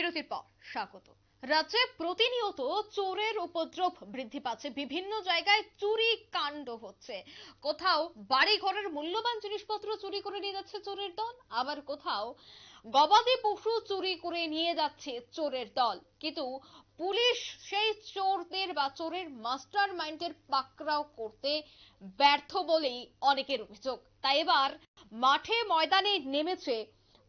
বিরতির পর স্বাগত। রাজ্যে প্রতিনিয়ত চোরের উপদ্রব বৃদ্ধি পাচ্ছে, বিভিন্ন জায়গায় চুরি কাণ্ড হচ্ছে। কোথাও বাড়ি ঘরের মূল্যবান জিনিসপত্র চুরি করে নিয়ে যাচ্ছে চোরের দল, আবার কোথাও গবাদি পশু চুরি করে নিয়ে যাচ্ছে চোরের দল। কিন্তু পুলিশ সেই চোরদের বা চোরের মাস্টার মাইন্ডের পাকড়াও করতে ব্যর্থ বলেই অনেকের অভিযোগ। তাই এবার মাঠে ময়দানে নেমেছে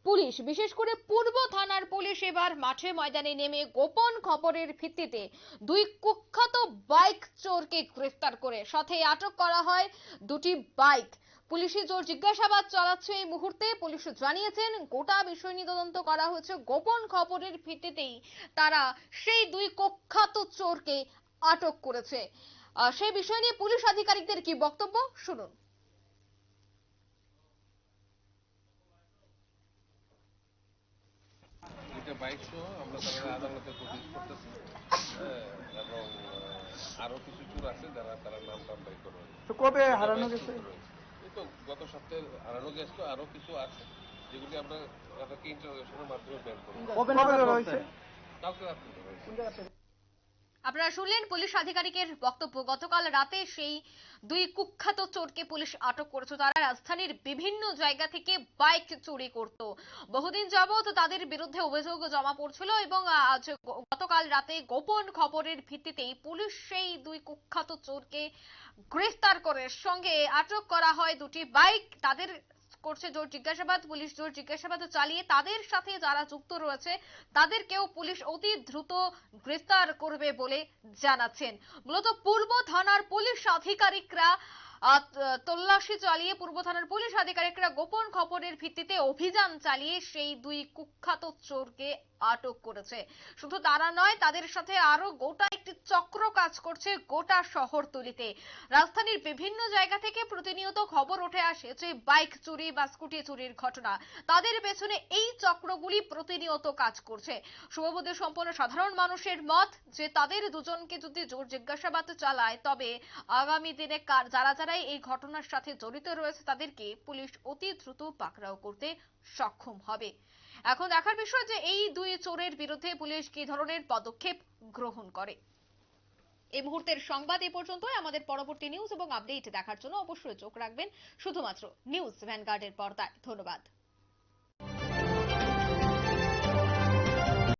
পুলিশ, বিশেষ করে পূর্ব থানার পুলিশ এবার মাঠে ময়দানে নেমে গোপন খবরের ভিত্তিতে দুই কুখ্যাত বাইক চোরকে গ্রেফতার করে। সাথে আটক করা হয় দুটি বাইক। পুলিশি জোর জিজ্ঞাসাবাদ চালাচ্ছে এই মুহূর্তে। পুলিশ জানিয়েছেন, গোটা বিষয় নিয়ে তদন্ত করা হয়েছে। গোপন খবরের ভিত্তিতেই তারা সেই দুই কুখ্যাত চোরকে আটক করেছে। সেই বিষয় নিয়ে পুলিশ আধিকারিকদের কি বক্তব্য? শুনুন। দুইটা বাইক সহ আমরা তাদের আদালতে প্রডিউস করতেছি। হ্যাঁ, এবং আরও কিছু চোর আছে যারা তারা নাম টাম বের করে। তো কবে হারানো গেছে? এই তো গত সপ্তাহে হারানো গেছে তো আরও কিছু আছে যেগুলি আমরা তাদেরকে ইন্টারোগেশনের মাধ্যমে বের করব। কবে নাগাদ হয়েছে? কালকে রাত্রে আপনারা শুনলেন পুলিশ আধিকারিকের বক্তব্য। গতকাল রাতে সেই দুই কুখ্যাত চোরকে পুলিশ আটক করেছে। তারা রাজধানীর বিভিন্ন জায়গা থেকে বাইক চুরি করত। বহুদিন যাবত তাদের বিরুদ্ধে অভিযোগ জমা পড়ছিল এবং আজ গতকাল রাতে গোপন খবরের ভিত্তিতেই পুলিশ সেই দুই কুখ্যাত চোরকে গ্রেফতার করে। সঙ্গে আটক করা হয় দুটি বাইক। তাদের করছে, জোর জিজ্ঞাসাবাদ, পুলিশ জোর জিজ্ঞাসাবাদ চালিয়ে তাদের সাথে যারা যুক্ত রয়েছে, তাদেরকেও পুলিশ অতি দ্রুত গ্রেফতার করবে বলে জানাচ্ছেন। মূলত পূর্ব থানার পুলিশ আধিকারিকরা তল্লাশি চালিয়ে পূর্ব থানার পুলিশ আধিকারিকরা গোপন খবরের ভিত্তিতে অভিযান চালিয়ে সেই দুই কুখ্যাত চোরকে আটক করেছে। শুধু তারা নয়, তাদের সাথে আরও গোটা একটি চক্র কাজ করছে গোটা শহরতলিতে। রাজধানীর বিভিন্ন জায়গা থেকে প্রতিনিয়ত খবর উঠে আসে যে বাইক চুরি বা স্কুটি চুরির ঘটনা। তাদের পেছনে এই চক্রগুলি প্রতিনিয়ত কাজ করছে। শুভবুদ্ধি সম্পন্ন সাধারণ মানুষের মত যে তাদের দুজনকে যদি জোর জিজ্ঞাসাবাদ চালায়, তবে আগামী দিনে কার যারা যারাই এই ঘটনার সাথে জড়িত রয়েছে তাদেরকে পুলিশ অতি দ্রুত পাকড়াও করতে সক্ষম হবে। এখন দেখার বিষয় যে এই দুই চোরের বিরুদ্ধে পুলিশ কি ধরনের পদক্ষেপ গ্রহণ করে। এই মুহূর্তের সংবাদ এ পর্যন্ত আমাদের পরবর্তী নিউজ এবং আপডেট দেখার জন্য অবশ্যই চোখ রাখবেন। শুধুমাত্র নিউজ ভ্যানগার্ডের পর্দায়। ধন্যবাদ।